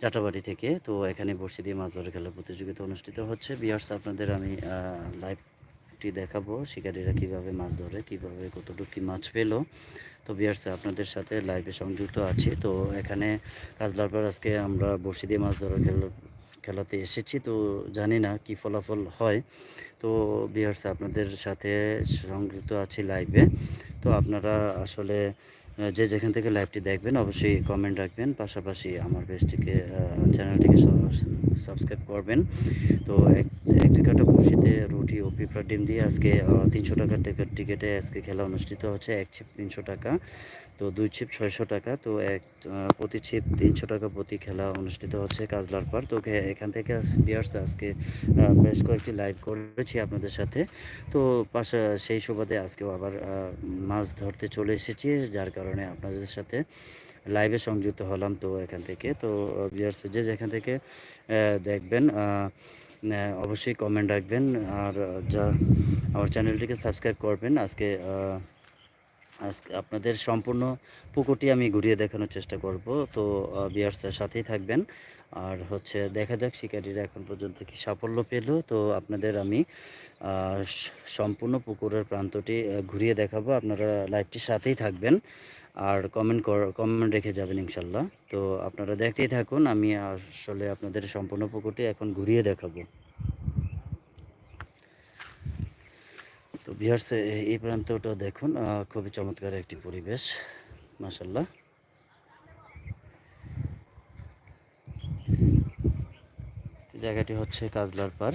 জাটাবাড়ি থেকে। তো এখানে বসে দিয়ে মাছ ধরে খেলার প্রতিযোগিতা অনুষ্ঠিত হচ্ছে। বিয়ার্স, আপনাদের আমি লাইভটি দেখাবো। শিকারীরা কীভাবে মাছ ধরে, কীভাবে কতটুকু কী মাছ পেল। তো বিয়ার্স, আপনাদের সাথে লাইভে সংযুক্ত আছি। তো এখানে কাজলার পর আজকে আমরা বসে দিয়ে মাছ ধরা খেলা খেলাতে এসেছি। তো জানি না কি ফলাফল হয়। তো বিহার্স আপনাদের সাথে সংযুক্ত আছি লাইভে তো আপনারা আসলে যে যেখান থেকে লাইভটি দেখবেন, অবশ্যই কমেন্ট রাখবেন। পাশাপাশি আমার পেজটিকে চ্যানেলটিকে সাবস্ক্রাইব করবেন। তো এক, একটি কাটা বসিতে রুটি ও পিঁপড়া ডিম দিয়ে আজকে তিনশো টাকার টিকিট টিকিটে আজকে খেলা অনুষ্ঠিত হচ্ছে। এক ছিপ তিনশো টাকা, তো দুই ছিপ ছয়শো টাকা, তো এক প্রতি ছিপ তিনশো টাকা প্রতি খেলা অনুষ্ঠিত হচ্ছে কাজলার পার তো এখান থেকে বিয়ার্স আজকে বেশ কয়েকটি লাইভ করেছি আপনাদের সাথে। তো পাশা, সেই সুবাদে আজকেও আবার মাছ ধরতে চলে এসেছি, যার কারণে আপনাদের সাথে লাইভে সংযুক্ত হলাম তো এখান থেকে। তো বিয়ার্স যে যেখান থেকে দেখবেন অবশ্যই কমেন্ট রাখবেন। আর যা, আমার চ্যানেলটিকে সাবস্ক্রাইব করবেন। আজকে আজকে আপনাদের সম্পূর্ণ পুকুরটি আমি ঘুরিয়ে দেখানোর চেষ্টা করব। তো বিয়ার্সের সাথেই থাকবেন। আর হচ্ছে দেখা যাক শিকারীরা এখন পর্যন্ত কি সাফল্য পেল। তো, আপনাদের আমি সম্পূর্ণ পুকুরের প্রান্তটি ঘুরিয়ে দেখাবো। আপনারা লাইভটির সাথেই থাকবেন। আর কমেন্ট কমেন্ট রেখে যাবেন ইনশাল্লাহ। তো, আপনারা দেখতেই থাকুন। আমি আসলে আপনাদের সম্পূর্ণ পুকুরটি এখন ঘুরিয়ে দেখাবো। তো বিহার্স এই প্রান্তটা দেখুন খুবই চমৎকার একটি পরিবেশ মাসাল্লাহ জায়গাটি হচ্ছে কাজলার পার,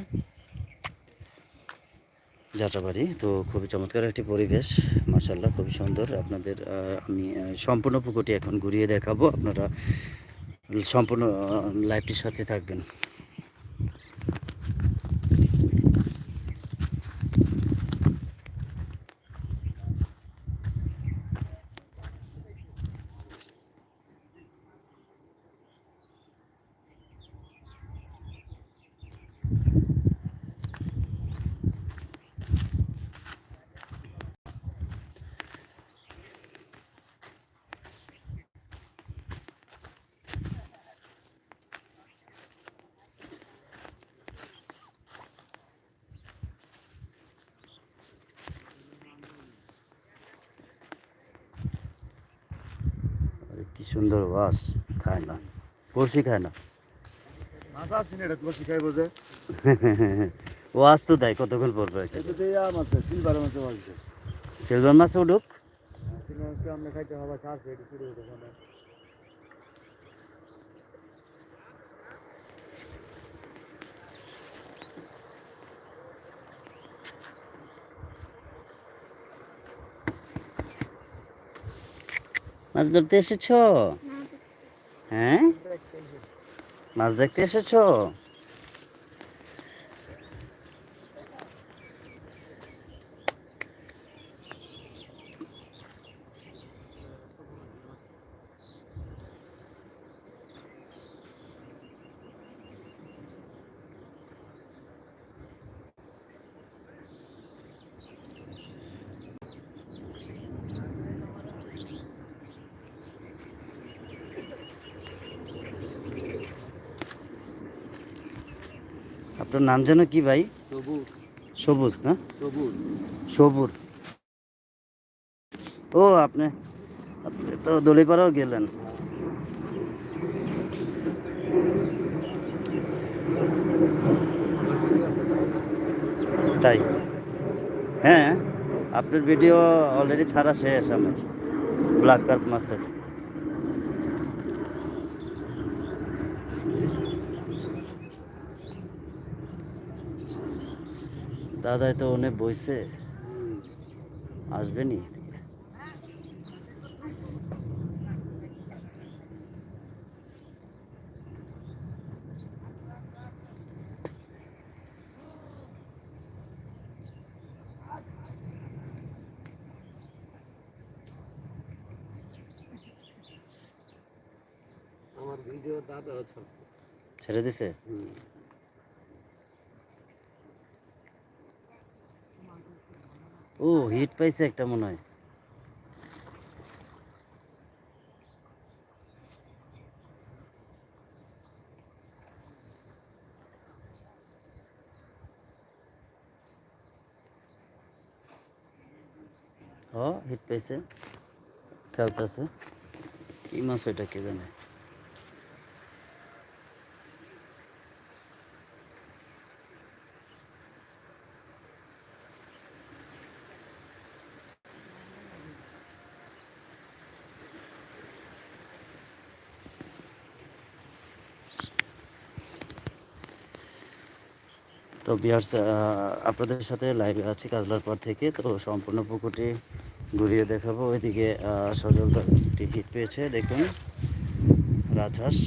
যাত্রাবাড়ি, তো খুবই চমৎকার একটি পরিবেশ মাসাল্লাহ খুবই সুন্দর। আপনাদের আমি সম্পূর্ণ পুকুরটি এখন ঘুরিয়ে দেখাবো, আপনারা সম্পূর্ণ লাইভটির সাথে থাকবেন আরে কি সুন্দর বাস খায় না। বড়শি খায় না। ও আস তো দেয় কতক্ষণ পর সিলভার মাছ বলছে সিলভার মাছ উঠুক সিলভার মাছটা আমরা খাইতে হবে চাষ এটা শুরু হতে পারে মাছ ধরতে এসেছ? হ্যাঁ? মাছ দেখতে এসেছ? আপনার নাম যেন কি ভাই? সবুজ সবুজ না? সবুজ সবুর। ও আপনি আপনি তো দলিপাড়াও গেলেন। তাই? হ্যাঁ আপনার ভিডিও অলরেডি ছাড়া শেষ আমার। ব্ল্যাক কার্প মাছের। দাদাই তো অনেক বইছে। আসবেনি এদিকে। আমার ভিডিও দাদা ছাড়ছে। ছেড়ে দিছে? ও হিট পাইছে একটা মনে হয় হ হিট পাইছে খেলতেছে কি মাছ ওইটা কে জানে তো বিহার আপনাদের সাথে লাইভে আছি কাজলার পর থেকে। তো সম্পূর্ণ পুকুরটি ঘুরিয়ে দেখাবো। ওইদিকে আহ, সজল তার হিট পেয়েছে দেখুন। রাজহাঁস।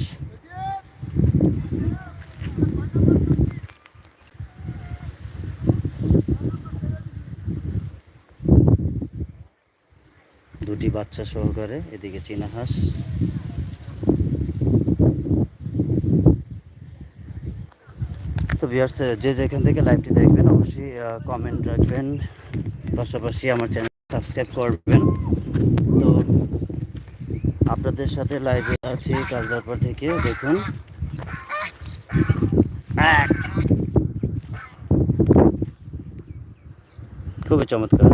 দুটি বাচ্চা সহকারে এদিকে চীনা হাঁস। ভিউয়ার্স যে যেখান থেকে লাইভটি দেখবেন, অবশ্যই কমেন্ট রাখবেন। পাশাপাশি আমার চ্যানেল সাবস্ক্রাইব করবেন। তো আপনাদের সাথে লাইভে আছি কাজদারপাড় থেকে, দেখুন! খুবই চমৎকার।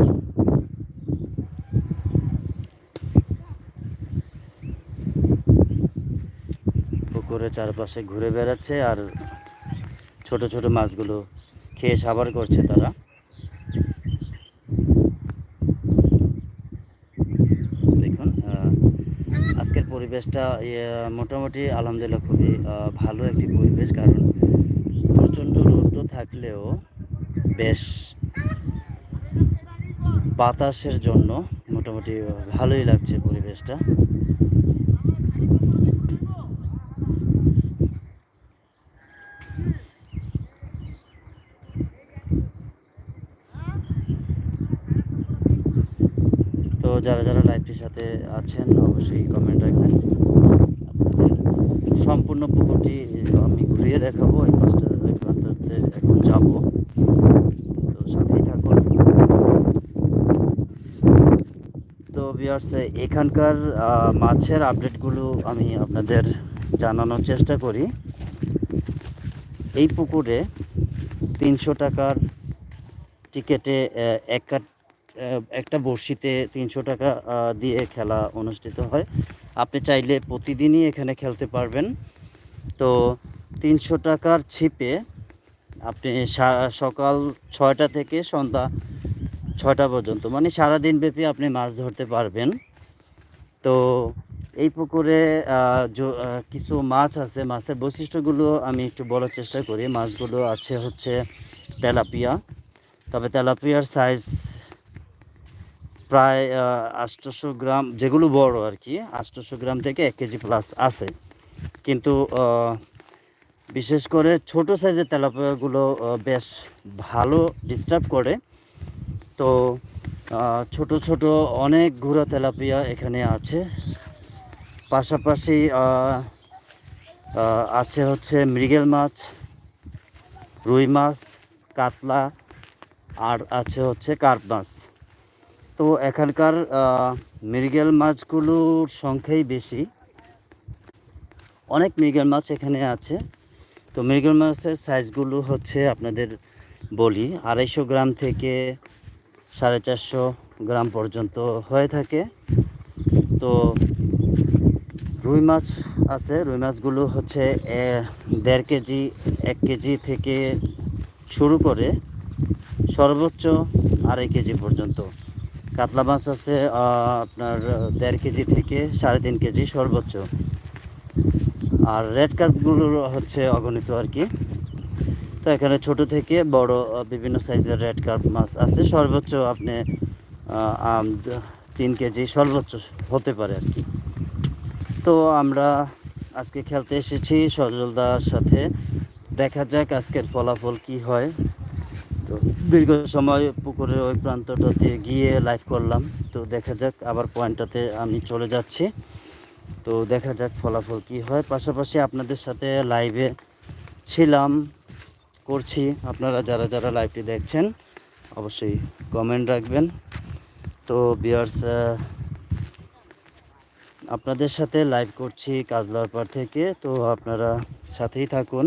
পুকুরের চারপাশে ঘুরে বেড়াচ্ছে, আর ছোট ছোট মাছগুলো খেয়ে সাবার করছে তারা। দেখুন আজকের পরিবেশটা ইয়ে, মোটামুটি আলহামদুলিল্লাহ খুবই ভালো একটি পরিবেশ কারণ প্রচণ্ড রৌদ্র থাকলেও বেশ বাতাসের জন্য মোটামুটি ভালোই লাগছে পরিবেশটা। তো যারা যারা লাইভটির সাথে আছেন, অবশ্যই কমেন্ট রাখবেন। আপনাদের সম্পূর্ণ পুকুরটি আমি ঘুরিয়ে দেখাবো, এই পাশটা ওই প্রান্ততে এখন যাব। তো সাথেই থাকুন। তো বিয়ার্স এখানকার মাছের আপডেটগুলো আমি আপনাদের জানানোর চেষ্টা করি। এই পুকুরে তিনশো টাকার টিকেটে এক কাট একটা বড়শিতে তিনশো টাকা দিয়ে খেলা অনুষ্ঠিত হয়। আপনি চাইলে প্রতিদিনই এখানে খেলতে পারবেন। তো তিনশো টাকার ছিপে আপনি সকাল ছয়টা থেকে সন্ধ্যা ছয়টা পর্যন্ত মানে সারাদিন ব্যাপী আপনি মাছ ধরতে পারবেন। তো এই পুকুরে কিছু মাছ আছে। মাছের বৈশিষ্ট্যগুলো আমি একটু বলার চেষ্টা করি। মাছগুলো আছে হচ্ছে তেলাপিয়া। তবে তেলাপিয়ার সাইজ প্রায় আটশোশো গ্রাম, যেগুলো বড় আর কি আটশোশো গ্রাম থেকে এক কেজি প্লাস আছে। কিন্তু বিশেষ করে ছোট সাইজের তেলাপিয়াগুলো বেশ ভালো ডিস্টার্ব করে। তো ছোট ছোট অনেক ঘোড়া তেলাপিয়া এখানে আছে। পাশাপাশি আছে হচ্ছে মৃগেল মাছ, রুই মাছ, কাতলা, আর আছে হচ্ছে কার্প মাছ। তো এখানকার মৃগেল মাছগুলোর সংখ্যাই বেশি। অনেক মৃগেল মাছ এখানে আছে। তো মৃগেল মাছের সাইজগুলো হচ্ছে আপনাদের বলি, আড়াইশো গ্রাম থেকে সাড়ে চারশো গ্রাম পর্যন্ত হয়ে থাকে। তো রুই মাছ আছে, রুই মাছগুলো হচ্ছে দেড় কেজি, এক কেজি থেকে শুরু করে সর্বোচ্চ আড়াই কেজি পর্যন্ত। কাতলা মাছ আছে আপনার দেড় কেজি থেকে সাড়ে তিন কেজি সর্বোচ্চ। আর রেড কার্পগুলো হচ্ছে অগণিত আর কি। তো এখানে ছোট থেকে বড় বিভিন্ন সাইজের রেড কার্প মাছ আছে। সর্বোচ্চ আপনি তিন কেজি সর্বোচ্চ হতে পারে আর কি। তো আমরা আজকে খেলতে এসেছি সজলদার সাথে। দেখা যাক আজকের ফলাফল কি হয়। তো দীর্ঘ সময় পুকুরের ওই প্রান্তটাতে গিয়ে লাইভ করলাম। তো দেখা যাক, আবার পয়েন্টটাতে আমি চলে যাচ্ছি। তো দেখা যাক ফলাফল কি হয়। পাশাপাশি আপনাদের সাথে লাইভে ছিলাম, করছি। আপনারা যারা যারা লাইভটি দেখছেন, অবশ্যই কমেন্ট রাখবেন। তো বিয়ার্স আপনাদের সাথে লাইভ করছি কাজলার পার থেকে। তো আপনারা সাথেই থাকুন।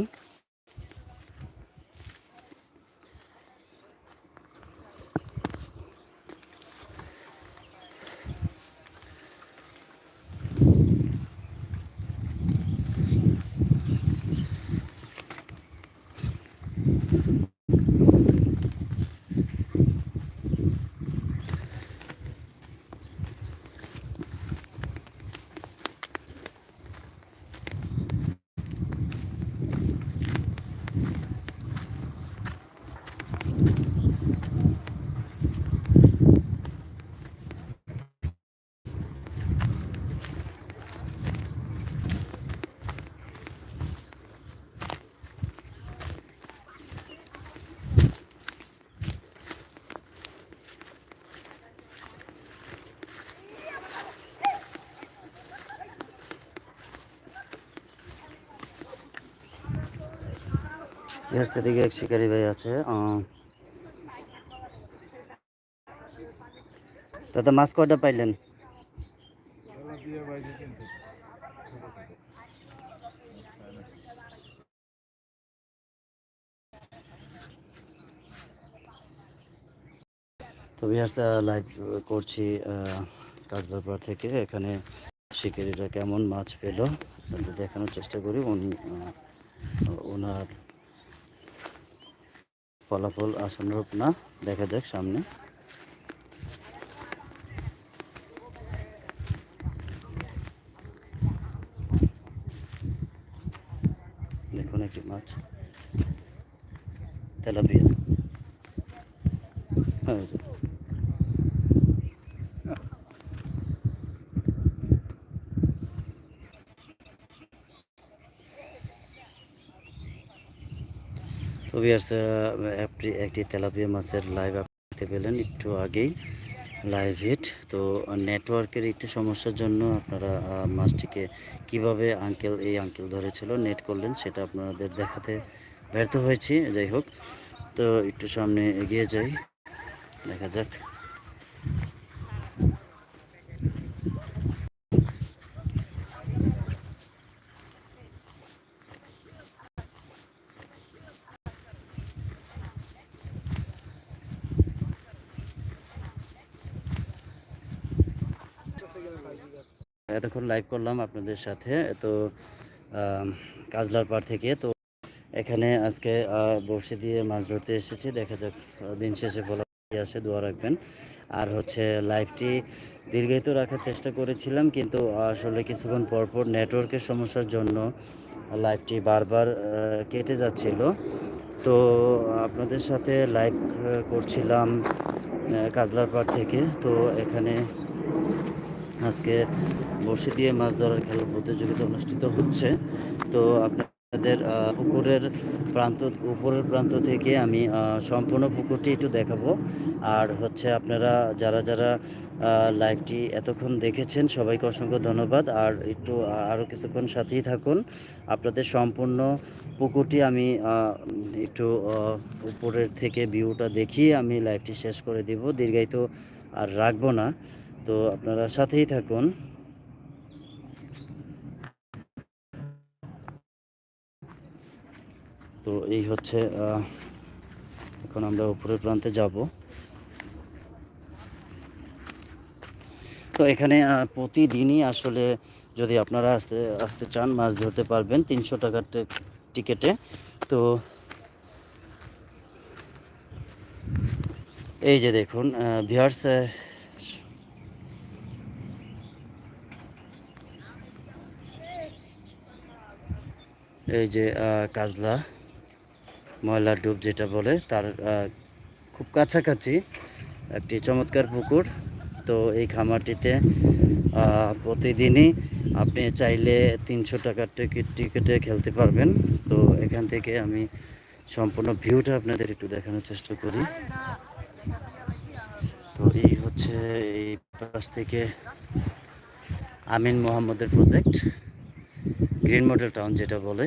এর সেদিকে এক শিকারি ভাই আছে দাদা মাছ কয়টা পাইলেন? তো বিহার লাইভ করছি কাজবারপাড়া থেকে। এখানে শিকারিরা কেমন মাছ পেল দেখানোর চেষ্টা করি। উনি ওনার ফলাফল আশানুরূপ না। দেখা যাক সামনে দেখুন একটি মাছ তেলাপিয়া হ্যাঁ এই যে। তো বিয়ার্স একটি তেলাপিয়া মাছের লাইভ আপনি পেলেন একটু আগেই লাইভ হিট তো নেটওয়ার্কের একটু সমস্যার জন্য আপনারা মাছটিকে কীভাবে আঙ্কেল এই আঙ্কেল ধরেছিল নেট করলেন সেটা আপনাদের দেখাতে ব্যর্থ হয়েছি, যাই হোক। তো একটু সামনে এগিয়ে যাই, দেখা যাক। এতক্ষণ লাইভ করলাম আপনাদের সাথে, তো কাজলার পাড় থেকে, তো এখানে আজকে বড়শি দিয়ে মাছ ধরতে এসেছি। দেখা যাক দিন শেষে বলা আসে, দোয়া রাখবেন। আর হচ্ছে লাইভটি দীর্ঘায়িত রাখার চেষ্টা করেছিলাম, কিন্তু আসলে কিছুক্ষণ পর পর নেটওয়ার্কের সমস্যার জন্য লাইভটি বারবার কেটে যাচ্ছিল। তো, আপনাদের সাথে লাইভ করছিলাম কাজলার পাড় থেকে, তো এখানে আজকে বড়শি দিয়ে মাছ ধরার খেলার প্রতিযোগিতা অনুষ্ঠিত হচ্ছে। তো আপনাদের পুকুরের প্রান্ত, উপরের প্রান্ত থেকে আমি সম্পূর্ণ পুকুরটি একটু দেখাবো। আর হচ্ছে আপনারা যারা যারা লাইভটি এতক্ষণ দেখেছেন, সবাইকে অসংখ্য ধন্যবাদ। আর একটু আরও কিছুক্ষণ সাথেই থাকুন। আপনাদের সম্পূর্ণ পুকুরটি আমি একটু উপরের থেকে ভিউটা দেখিয়ে আমি লাইভটি শেষ করে দিব। দীর্ঘায়িত আর রাখব না। তো আপনারা সাথেই থাকুন। তো এই হচ্ছে এখন আমরা উপরের প্রান্তে যাব। তো এখানে প্রতিদিনই আসলে যদি আপনারা আসতে আসতে চান, মাছ ধরতে পারবেন তিনশো টাকার টিকেটে। তো এই যে দেখুন ভিয়ার্স এই যে কাজলা ময়লার ডুব যেটা বলে, তার খুব কাছাকাছি একটি চমৎকার পুকুর। তো এই খামারটিতে প্রতিদিনই আপনি চাইলে তিনশো টাকার টিকিট, টিকিটে খেলতে পারবেন। তো এখান থেকে আমি সম্পূর্ণ ভিউটা আপনাদের একটু দেখানোর চেষ্টা করি। তো এই হচ্ছে, এই পাশ থেকে আমিন মোহাম্মদের প্রজেক্ট। গ্রিন মডেল টাউন যেটা বলে।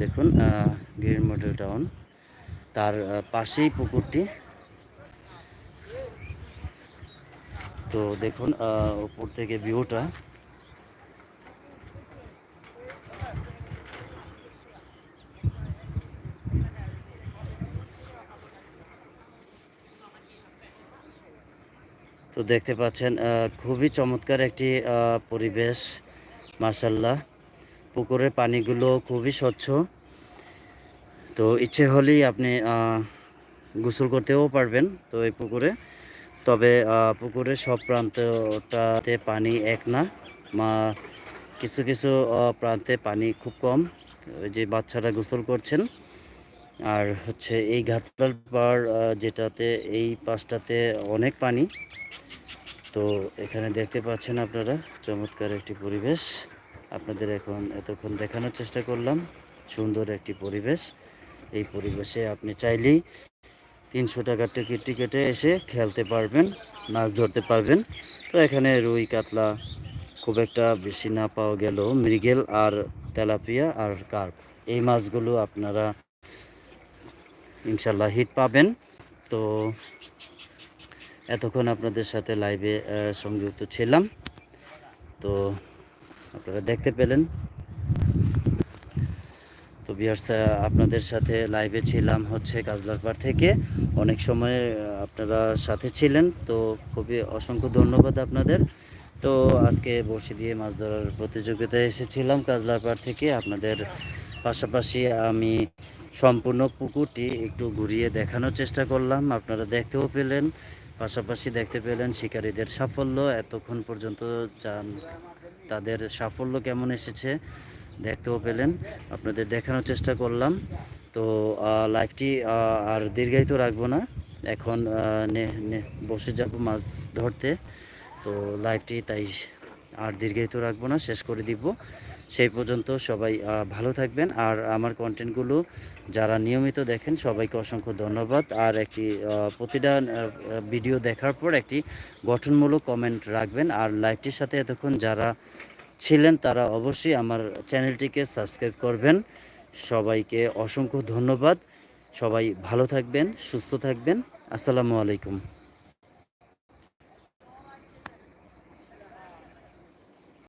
দেখুন গ্রিন মডেল টাউন তার পাশেই পুকুরটি। তো দেখুন উপর থেকে ভিউটা। তো দেখতে পাচ্ছেন খুবই চমৎকার একটি পরিবেশ। মাসাল্লাহ পুকুরের পানিগুলো খুবই স্বচ্ছ। তো ইচ্ছে হলেই আপনি গোসল করতেও পারবেন তো এই পুকুরে। তবে পুকুরের সব প্রান্তটাতে পানি এক না। মা কিছু কিছু প্রান্তে পানি খুব কম। যে বাচ্চারা গোসল করছেন। আর হচ্ছে এই ঘাতলার আহ, যেটাতে এই পাশটাতে অনেক পানি। তো এখানে দেখতে পাচ্ছেন আপনারা, চমৎকার একটি পরিবেশ। আপনাদের এখন এতক্ষণ দেখানোর চেষ্টা করলাম, সুন্দর একটি পরিবেশ। এই পরিবেশে আপনি চাইলেই তিনশো টাকার টিকিট টিকেটে এসে খেলতে পারবেন, মাছ ধরতে পারবেন। তো এখানে রুই, কাতলা খুব একটা বেশি না পাওয়া গেল, মৃগেল আর তেলাপিয়া আর কার্প। এই মাছগুলো আপনারা ইনশাল্লাহ হিট পাবেন। তো এতক্ষণ আপনাদের সাথে লাইভে সংযুক্ত ছিলাম। তো আপনারা দেখতে পেলেন। তো বিয়ার্স আপনাদের সাথে লাইভে ছিলাম হচ্ছে কাজলারপাড় থেকে। অনেক সময় আপনারা সাথে ছিলেন, তো খুবই অসংখ্য ধন্যবাদ আপনাদের। তো আজকে বড়শি দিয়ে মাছ ধরার প্রতিযোগিতায় এসেছিলাম কাজলারপাড় থেকে। আপনাদের পাশাপাশি আমি সম্পূর্ণ পুকুরটি একটু ঘুরিয়ে দেখানোর চেষ্টা করলাম। আপনারা দেখতেও পেলেন। পাশাপাশি দেখতে পেলেন শিকারীদের সাফল্য। এতক্ষণ পর্যন্ত যা- তাদের সাফল্য কেমন এসেছে দেখতেও পেলেন। আপনাদের দেখানোর চেষ্টা করলাম। তো লাইফটি আর দীর্ঘায়িত রাখব না। এখন বসে যাব মাছ ধরতে। তো, লাইভটি তাই আর দীর্ঘায়িত রাখব না, শেষ করে দিব। সেই পর্যন্ত সবাই ভালো থাকবেন। আর আমার কন্টেন্টগুলো যারা নিয়মিত দেখেন, সবাইকে অসংখ্য ধন্যবাদ। আর একটি প্রতিটা ভিডিও দেখার পর একটি গঠনমূলক কমেন্ট রাখবেন। আর লাইভটির সাথে এতক্ষণ যারা ছিলেন, তারা অবশ্যই আমার চ্যানেলটিকে সাবস্ক্রাইব করবেন। সবাইকে অসংখ্য ধন্যবাদ। সবাই ভালো থাকবেন, সুস্থ থাকবেন। আসসালামু আলাইকুম।